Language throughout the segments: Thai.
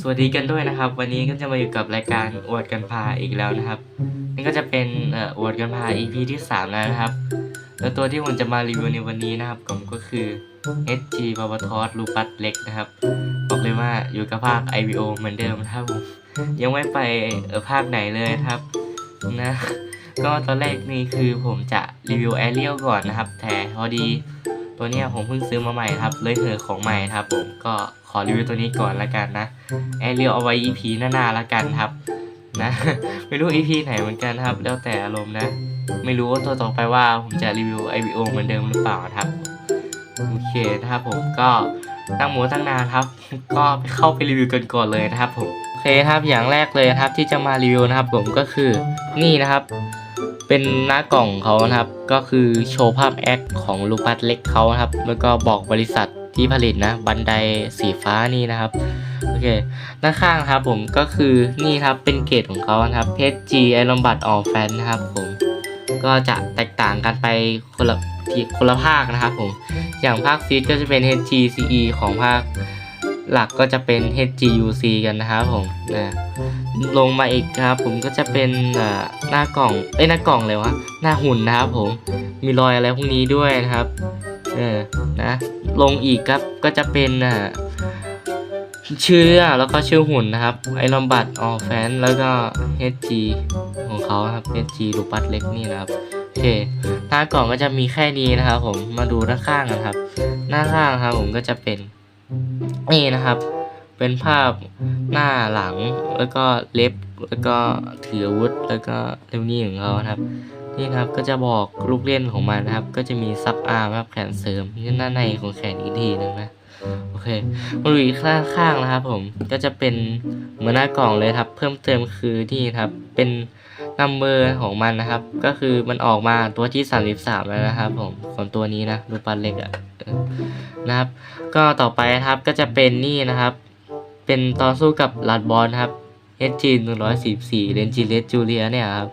สวัสดีกันด้วยนะครับ วันนี้ก็จะมาอยู่กับรายการอวดกันพาอีกแล้วนะครับ นี่ก็จะเป็นเอ่ออวดกันพา EP ที่3แล้วนะครับ แล้วตัวที่ผมจะมารีวิวในวันนี้นะครับผมก็คือ SG b a b a t o s ลูปัสเล็กนะครับบอกเลยว่าอยู่กับภาค IVO เหมือนเดิมนะครับผมยังไม่ไปเออภาคไหนเลยครับนะก็ตอนแรกนี่คือผมจะรีวิวแอเรียลก่อนนะครับแต่พอดี ตัวนี้ผมเพิ่งซื้อมาใหม่ครับ เลยเหอของใหม่ครับ ผมก็ขอรีวิวตัวนี้ก่อนละกันนะแอเรียลเอาไว้ EP หน้าๆละกันครับ นะ ไม่รู้ EP ไหนเหมือนกันครับ แล้วแต่อารมณ์นะ ไม่รู้ว่าตัวต่อไปว่าผมจะรีวิว IVO เหมือนเดิมหรือเปล่านะครับโอเคนะครับผมก็ตั้งหมูตั้งนานครับ ก็ไปเข้าไปรีวิวกันก่อนเลยนะครับผมโอเคครับอย่างแรกเลยครับที่จะมารีวิวนะครับ ผมก็คือนี่นะครับ เป็นหน้ากล่องเขานะครับ ก็คือโชว์ภาพแอคของลูปัสเล็กเขานะครับ แล้วก็บอกบริษัทที่ผลิตนะ บันไดสีฟ้านี่นะครับ โอเค ด้านข้างครับผมก็คือนี่ครับเป็นเกรดของเขานะครับ HG ไอรอนบัตออแฟนนะครับผม ก็จะแตกต่างกันไปคนละคนละภาคนะครับผม อย่างภาคฟีดก็จะเป็น HG CE ของภาค หลักก็จะเป็น HG UC กันนะครับผมนะลงมาอีกครับ ผมก็จะเป็นอ่าหน้ากล่องเอ้ยหน้ากล่องเลยวะหน้าหุ่นนะครับผมมีรอยอะไรพวกนี้ด้วยนะครับเออนะลงอีกครับก็จะเป็นอ่าชื่อแล้วก็ชื่อหุ่นนะครับไอรอนบัตออแฟนแล้วก็ HG ของเขาครับ HG ลูปัสเล็กนี่นะครับโอเคหน้ากล่องก็จะมีแค่นี้นะครับ ผมมาดูด้านข้างกันครับ หน้าข้างครับผมก็จะเป็น นี่นะครับ เป็นภาพหน้าหลังแล้วก็เล็บแล้วก็ถืออาวุธแล้วก็เล่มนี้ของเขาครับ นี่ครับก็จะบอกลูกเล่นของมันนะครับ ก็จะมีซับอาร์มครับแขนเสริมที่หน้าในของแขนอีกทีหนึงนะโอเคมาดูอีกข้างข้างๆนะครับ ผมก็จะเป็นเหมือนหน้ากล่องเลยครับ เพิ่มเติมคือที่ครับเป็น นัมเบอร์ของมันนะครับ ก็คือมันออกมาตัวที่ 33 แล้วนะครับ ผมของตัวนี้นะรูปปั้นเล็กอะนะครับ ก็ต่อไปนะครับก็จะเป็นนี่นะครับ เป็นตอนสู้กับลัดบอลครับ SG 144เรนจิเลสจูเลียเนี่ยครับ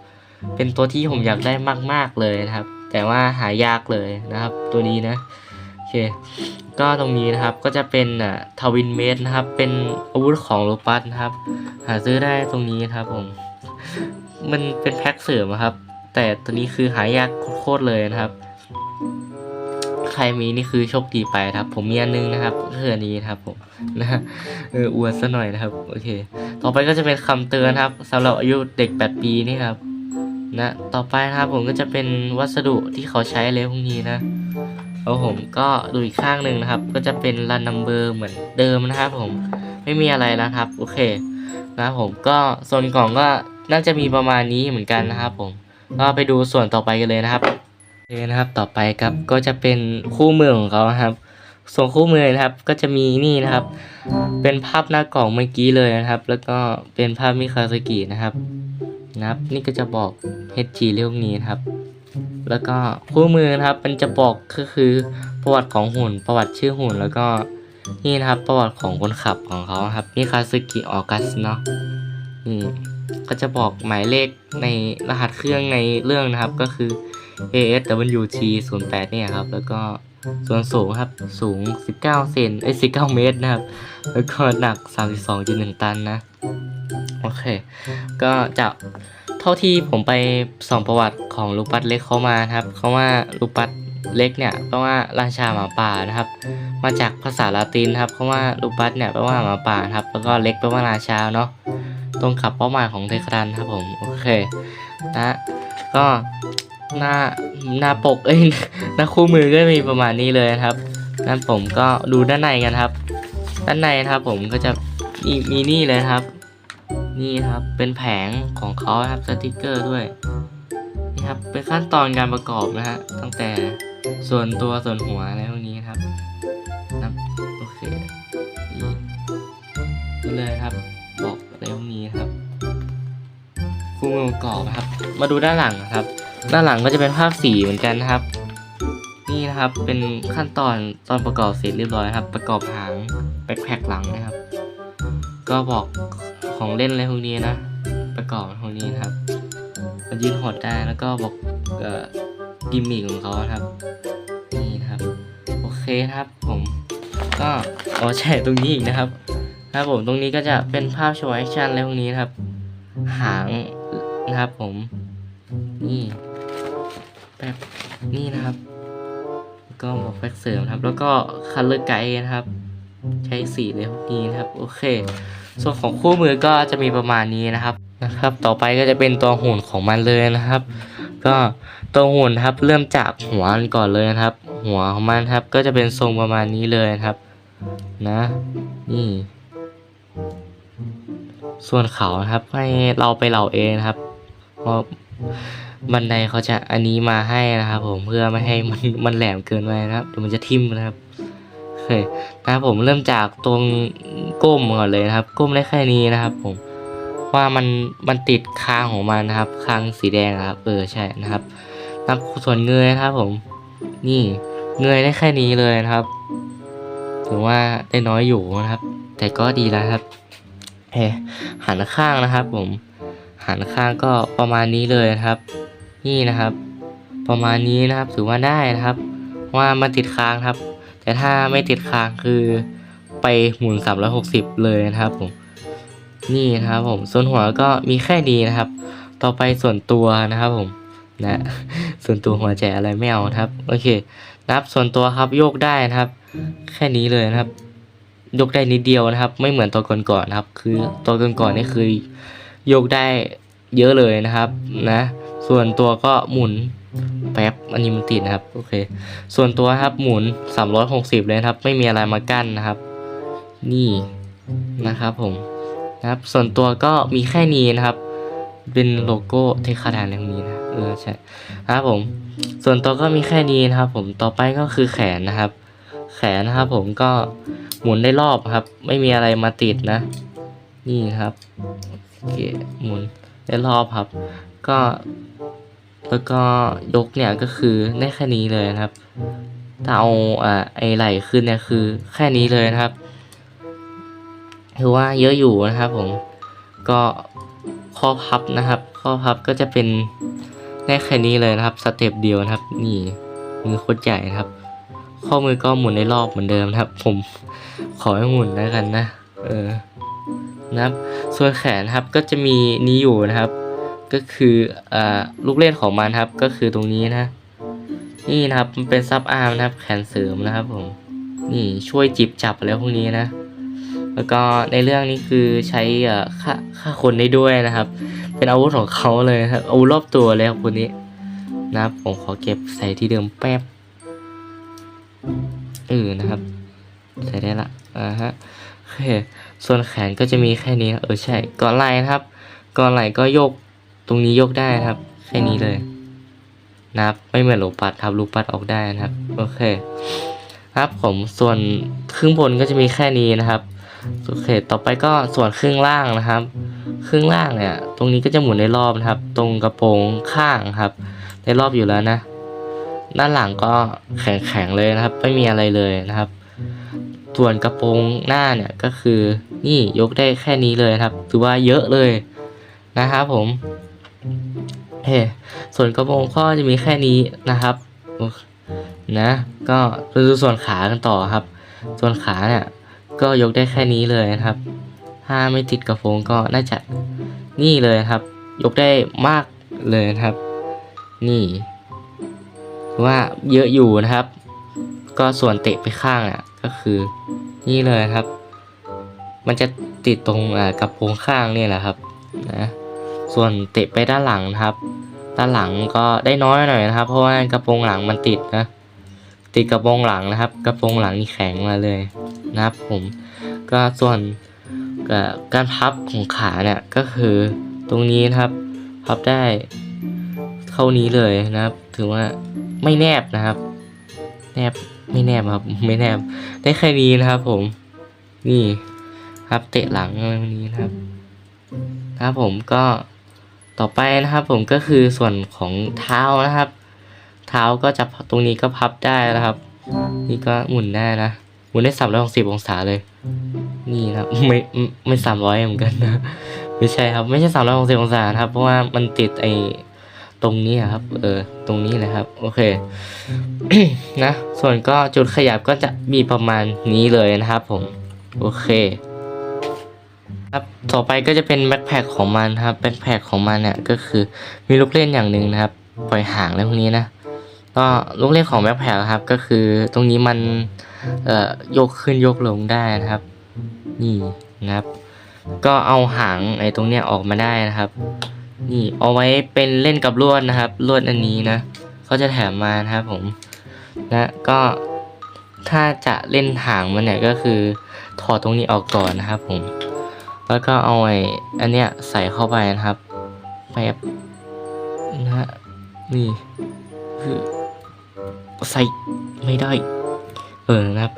เป็นตัวที่ผมอยากได้มาก ๆเลยนะครับ แต่ว่าหายากเลยนะครับ ตัวนี้นะโอเคก็ตรงนี้นะครับก็จะเป็นอ่าทวินเมดนะครับ เป็นอาวุธของโลปัสนะครับ หาซื้อได้ตรงนี้นะครับผม มันเป็นแพ็คเสริมครับ แต่ตัวนี้คือหายากโคตรเลยนะครับ ใครมีนี่คือโชคดีไปครับ ผมมีอันนึงนะครับคืออันนี้นะครับผมนะฮะเอออวดซะหน่อยนะครับโอเค ต่อไปก็จะเป็นคำเตือนครับสำหรับอายุเด็ก 8 ปีนี่ครับนะต่อไปนะครับผมก็จะเป็นวัสดุที่เขาใช้เลยพวกนี้นะแล้วผมก็ดูอีกข้างหนึ่งนะครับ ก็จะเป็นรันนัมเบอร์เหมือนเดิมนะครับผมไม่มีอะไรแล้วครับ โอเคนะผมก็ส่วนกล่องก็ น่าจะมีประมาณนี้เหมือนกันนะครับผมก็ไปดูส่วนต่อไปกันเลยนะครับโอเคนะครับต่อไปครับก็จะเป็นคู่มือของเขานะครับ ส่วนคู่มือนะครับก็จะมีนี่นะครับ เป็นภาพหน้ากล่องเมื่อกี้เลยนะครับ แล้วก็เป็นภาพมิคาสกินะครับนะครับ นี่ก็จะบอก HG เรื่องนี้นะครับ แล้วก็คู่มือนะครับมันจะบอกก็คือประวัติของหุ่น ประวัติชื่อหุ่นแล้วก็นี่นะครับประวัติของคนขับของเขาครับนี่คาซึกิออกัสเนาะนี่ ก็จะบอกหมายเลขในรหัสเครื่องในเรื่องนะครับก็คือ ASWT 0 8เนี่ยครับ แล้วก็ส่วนสูงครับสูง 19 เซนเอ้ย19 เมตรนะครับ แล้วก็หนัก 32.1 ตันนะ โอเค ก็จะเท่าที่ผมไปส่องประวัติของลูปัสเล็กเขามานะครับ เขาว่าลูปัสเล็กเนี่ยแปลว่าราชาหมาป่านะครับ มาจากภาษาลาตินครับเพราะว่าลูปัสเนี่ยแปลว่าหมาป่าครับ แล้วก็เล็กแปลว่าราชาเนาะ ตรงกับเป้าหมายของเทครันครับผม โอเคนะก็หน้าหน้าปกเอ้ยหน้าคู่มือก็มีประมาณนี้เลยนะครับนั้นผมก็ดูด้านในกันครับ ด้านในนะครับผมก็จะมีมีนี่เลยครับ นี่ครับเป็นแผงของเขาครับสติกเกอร์ด้วยนี่ครับเป็นขั้นตอนการประกอบนะฮะตั้งแต่ส่วนตัวส่วนหัวอะไรพวกนี้ครับนับโอเคนี่เลยครับ คู่มือประกอบนะครับ มาดูด้านหลังนะครับ ด้านหลังก็จะเป็นภาพสีเหมือนกันนะครับ นี่นะครับเป็นขั้นตอนตอนประกอบเสร็จเรียบร้อยครับ ประกอบหางแบ็คแพ็คหลังนะครับ ก็บอกของเล่นอะไรพวกนี้นะ ประกอบพวกนี้นะครับมันยืนหดได้แล้วก็บอกอกิมมิคของเขาครับ นี่นะครับ โอเคครับผมก็ขอแชร์ตรงนี้อีกนะครับนะครับผมตรงนี้ก็จะเป็นภาพโชว์แอคชั่นอะไรพวกนี้นครับ หาง นะครับผม นี่แบบนี่นะครับ ก็บอกแฟกเสริมครับ แล้วก็คัลเลอร์ไกด์นะครับ ใช้สีเลยพวกนี้นะครับ โอเค ส่วนของคู่มือก็จะมีประมาณนี้นะครับนะครับ ต่อไปก็จะเป็นตัวหุ่นของมันเลยนะครับ ก็ตัวหุ่นครับเริ่มจากหัวก่อนเลยนะครับ หัวของมันครับ ก็จะเป็นทรงประมาณนี้เลยนะครับ นะ นี่ส่วนเขานะครับให้เราไปเหล่าเองนะครับ เพราะบันไดเขาจะอันนี้มาให้นะครับผมเพื่อไม่ให้มันมันแหลมเกินไปนะครับเดี๋ยวมันจะทิ่มนะครับโอเคนะครับผมเริ่มจากตรงก้มก่อนเลยนะครับ ก้มได้แค่นี้นะครับผมว่ามันมันติดคางของมันนะครับ คางสีแดงครับ เออใช่นะครับนับส่วนเงยนะครับ ผม นี่เงยได้แค่นี้เลยนะครับถือว่าได้น้อยอยู่นะครับ แต่ก็ดีแล้วครับเฮ้หันข้างนะครับ ผม หันข้างก็ประมาณนี้เลยนะครับ นี่นะครับ ประมาณนี้นะครับถือว่าได้นะครับ ว่ามันติดค้างครับ แต่ถ้าไม่ติดค้างคือไปหมุน 360 เลยนะครับผมนี่นะครับผมส่วนหัวก็มีแค่นี้นะครับ ต่อไปส่วนตัวนะครับผมนะส่วนตัวหัวใจอะไรไม่เอาครับโอเค นับส่วนตัวครับโยกได้นะครับ แค่นี้เลยนะครับ ยกได้นิดเดียวนะครับ ไม่เหมือนตัวก่อนๆนะครับ คือตัวก่อนๆนี่คือ โยกได้เยอะเลยนะครับนะ ส่วนตัวก็หมุนแป๊บอันนี้มันติดนะครับโอเค ส่วนตัวครับหมุน 360 เลยนะครับ ไม่มีอะไรมากั้นนะครับ นี่นะครับผมนะครับ ส่วนตัวก็มีแค่นี้นะครับ เป็นโลโก้เทคาดานตรงนี้นะเออใช่นะครับผม ส่วนตัวก็มีแค่นี้นะครับ ผมต่อไปก็คือแขนนะครับ แขนนะครับ ผมก็หมุนได้รอบครับ ไม่มีอะไรมาติดนะ นี่ครับ โอเคหมุนได้รอบครับ ก็แล้วก็ยกเนี่ยก็คือได้แค่นี้เลยนะครับ ถ้าเอาอ่าไอไหลขึ้นเนี่ยคือแค่นี้เลยนะครับ ถือว่าเยอะอยู่นะครับผม ก็ข้อพับนะครับ ข้อพับก็จะเป็นได้แค่นี้เลยนะครับ สเต็ปเดียวนะครับ นี่มือโคตรใหญ่นะครับ ข้อมือก็หมุนในรอบเหมือนเดิมนะครับ ผมขอให้หมุนแล้วกันนะ เออนะครับ ส่วนแขนครับก็จะมีนี้อยู่นะครับ ก็คืออลูกเล่นของมันครับก็คือตรงนี้นะ นี่นะครับมันเป็นซับอาร์มนะครับ แขนเสริมนะครับผมนี่ช่วยจิบจับอะไรพวกนี้นะ แล้วก็ในเรื่องนี้คือใช้เอ่อฆ่าฆ่าคนได้ด้วยนะครับ เป็นอาวุธของเขาเลยครับอาวุธรอบตัวเลยครับคนนี้นะครับผมขอเก็บใส่ที่เดิมแป๊บเออนะครับ ใส่ได้ละอ่าฮะ เค ส่วนแขนก็จะมีแค่นี้นะเออใช่ก่อนไหล่นะครับก่อนไหล่ก็โยกตรงนี้โยกได้นะครับ แค่นี้เลยนะครับ ไม่เหมือนลูกปัดครับลูกปัดออกได้นะครับ โอเค ครับผมส่วนครึ่งบนก็จะมีแค่นี้นะครับโอเค ต่อไปก็ส่วนครึ่งล่างนะครับ ครึ่งล่างเนี่ย ตรงนี้ก็จะหมุนในรอบนะครับ ตรงกระโปรงข้างครับ ในรอบอยู่แล้วนะ ด้านหลังก็แข็งๆเลยนะครับ ไม่มีอะไรเลยนะครับ ส่วนกระโปรงหน้าเนี่ยก็คือนี่ยกได้แค่นี้เลยครับถือว่าเยอะเลยนะครับผมเฮ้ส่วนกระโปรงข้อจะมีแค่นี้นะครับนะก็ไปดูส่วนขากันต่อครับ ส่วนขาเนี่ยก็ยกได้แค่นี้เลยนะครับ ถ้าไม่ติดกระโปรงก็น่าจะนี่เลยครับ ยกได้มากเลยนะครับ นี่ถือว่าเยอะอยู่นะครับ ก็ส่วนเตะไปข้างอะ ก็คือนี่เลยครับ มันจะติดตรงกระโปรงข้างนี่แหละครับนะส่วนเตะไปด้านหลังนะครับ ด้านหลังก็ได้น้อยหน่อยนะครับ เพราะว่ากระโปรงหลังมันติดนะติดกระโปรงหลังนะครับ กระโปรงหลังนี่แข็งมาเลยนะครับผมก็ส่วนการพับของขาเนี่ยก็คือตรงนี้นะครับ พับได้เท่านี้เลยนะครับ ถือว่าไม่แนบนะครับ แนบ ไม่แนบครับ ไม่แนบ ได้แค่นี้นะครับ ผม นี่ ครับเตะหลังอะไรพวกนี้นะครับนะครับผมก็ต่อไปนะครับผมก็คือส่วนของเท้านะครับ เท้าก็จะตรงนี้ก็พับได้นะครับ นี่ก็หมุนได้นะหมุนได้สามร้อยหกสิบองศาเลย นี่นะไม่ไม่ไม่สามร้อยเหมือนกันนะ ไม่ใช่ครับ ไม่ใช่สามร้อยหกสิบองศาครับ เพราะว่ามันติดไอ ตรงนี้ครับ เออ ตรงนี้นะครับ โอเค นะ ส่วนก็จุดขยับก็จะมีประมาณนี้เลยนะครับผม โอเค ครับ ต่อไปก็จะเป็นแบ็คแพคของมันครับ แบ็คแพคของมันเนี่ยก็คือมีลูกเล่นอย่างหนึ่งนะครับ ปล่อยห่างแล้วพวกนี้นะ ก็ลูกเล่นของแบ็คแพคครับ ก็คือตรงนี้มัน เอ่อ ยกขึ้นยกลงได้นะครับ นี่นะครับ ก็เอาหางไอ้ตรงเนี้ยออกมาได้นะครับ นี่เอาไว้เป็นเล่นกับลวดนะครับลวดอันนี้นะเขาจะแถมมานะครับผมนะก็ถ้าจะเล่นหางมันเนี่ยก็คือถอดตรงนี้ออกก่อนนะครับผม แล้วก็เอาไอ้อันเนี้ยใส่เข้าไปนะครับแป๊บนะฮะนี่คือใส่ไม่ได้ เออนะครับ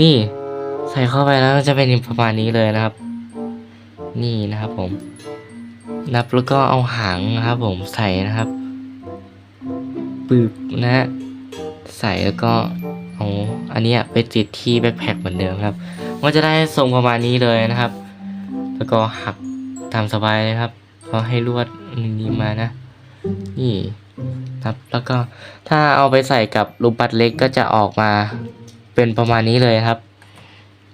นี่ใส่เข้าไปแล้วจะเป็นประมาณนี้เลยนะครับ นี่นะครับผม นับแล้วก็เอาหางนะครับ ผมใส่นะครับปืบนะฮะใส่แล้วก็เอาอันนี้ไปติดที่แบ็คแพคเหมือนเดิมครับมันจะได้ทรงประมาณนี้เลยนะครับ แล้วก็หักตามสบายเลยครับก็ให้ลวดนี้มานะ นี่ครับแล้วก็ถ้าเอาไปใส่กับลูปัดเล็กก็จะออกมาเป็นประมาณนี้เลยครับ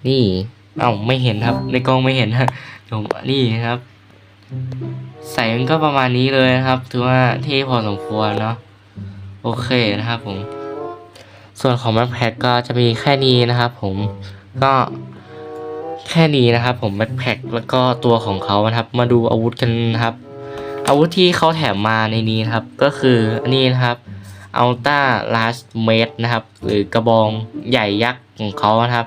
นี่ เอ้าไม่เห็นครับ ในกล้องไม่เห็นฮะผมนี่ครับ ใส่มันก็ประมาณนี้เลยนะครับ ถือว่าเท่พอสมควรเนาะโอเคนะครับผม ส่วนของแบ็คแพ็คก็จะมีแค่นี้นะครับผมก็แค่นี้นะครับ ผมแบ็คแพ็คแล้วก็ตัวของเขานะครับ มาดูอาวุธกันนะครับ อาวุธที่เขาแถมมาในนี้นะครับ ก็คืออันนี้นะครับอัลต้าลาสเมดนะครับ หรือกระบองใหญ่ยักษ์ของเขานะครับ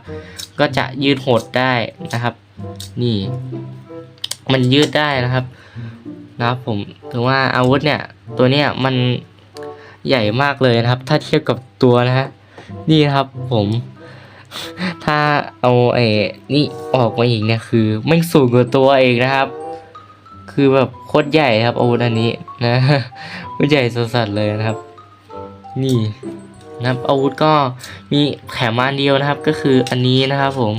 ก็จะยืดหดได้นะครับ นี่ มันยืดได้นะครับนะครับผมถึงว่าอาวุธเนี่ยตัวเนี้ยมันใหญ่มากเลยนะครับ ถ้าเทียบกับตัวนะฮะนี่ครับผม ถ้าเอาไอ้นี่ออกมาอีกเนี่ยคือไม่สูงกว่าตัวเองนะครับ คือแบบโคตรใหญ่ครับอาวุธอันนี้นะมันใหญ่สัสๆเลยนะครับ นี่นะครับอาวุธก็มีแถมมาอันเดียวนะครับ ก็คืออันนี้นะครับผม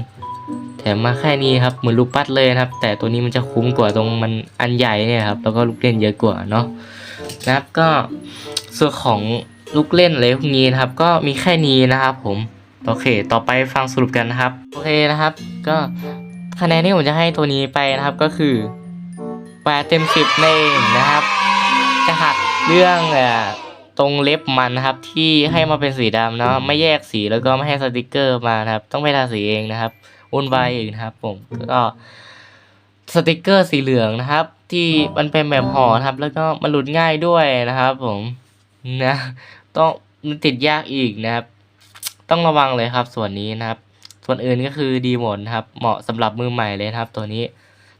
ถมมาแค่นี้ครับเหมือนลูกปัดเลยนะครับ แต่ตัวนี้มันจะคุ้มกว่าตรงมันอันใหญ่เนี่ยครับแล้วก็ลูกเล่นเยอะกว่าเนาะนะครับก็ส่วนของลูกเล่นอะไรพวกนี้นะครับ ก็มีแค่นี้นะครับผมโอเค ต่อไปฟังสรุปกันนะครับโอเคนะครับ ก็คะแนนที่ผมจะให้ตัวนี้ไปนะครับก็คือแปดเต็มสิบเองนะครับ จะหักเรื่องอ่อตรงเล็บมันนะครับที่ให้มาเป็นสีดำเนาะไม่แยกสีแล้วก็ไม่ให้สติกเกอร์มานะครับ ต้องไปทาสีเองนะครับ วุ่นวายอีกนะครับ ผมก็สติกเกอร์สีเหลืองนะครับ ที่มันเป็นแบบห่อนะครับ แล้วก็มันหลุดง่ายด้วยนะครับ ผมนะต้องมันติดยากอีกนะครับ ต้องระวังเลยครับ ส่วนนี้นะครับ ส่วนอื่นก็คือดีหมดนะครับ เหมาะสำหรับมือใหม่เลยครับ ตัวนี้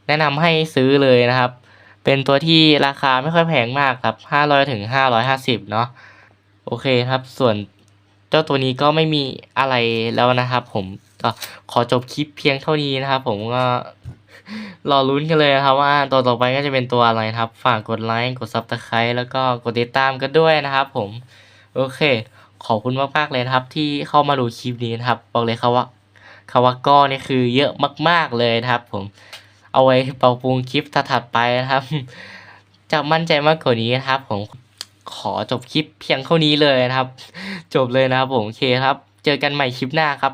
แนะนำให้ซื้อเลยนะครับ เป็นตัวที่ราคาไม่ค่อยแพงมากครับห้าร้อยถึงห้าร้อยห้าสิบเนาะโอเคครับ ส่วนเจ้าตัวนี้ก็ไม่มีอะไรแล้วนะครับ ผม ก็ขอจบคลิปเพียงเท่านี้นะครับ ผมก็รอลุ้นกันเลยนะครับว่าตัวต่อไปก็จะเป็นตัวอะไรครับ ฝากกดไลค์กดซับสไครต์แล้วก็กดติดตามกันด้วยนะครับผม โอเค ขอบคุณมากๆเลยครับ ที่เข้ามาดูคลิปนี้นะครับ บอกเลยครับว่าคาว่าก็นี่คือเยอะมาก ๆเลยนะครับ ผมเอาไว้ปรับปรุงคลิปถัดไปนะครับ จะมั่นใจมากกว่านี้นะครับ ผมขอจบคลิปเพียงเท่านี้เลยนะครับ จบเลยนะครับผมโอเคครับ เจอกันใหม่คลิปหน้าครับ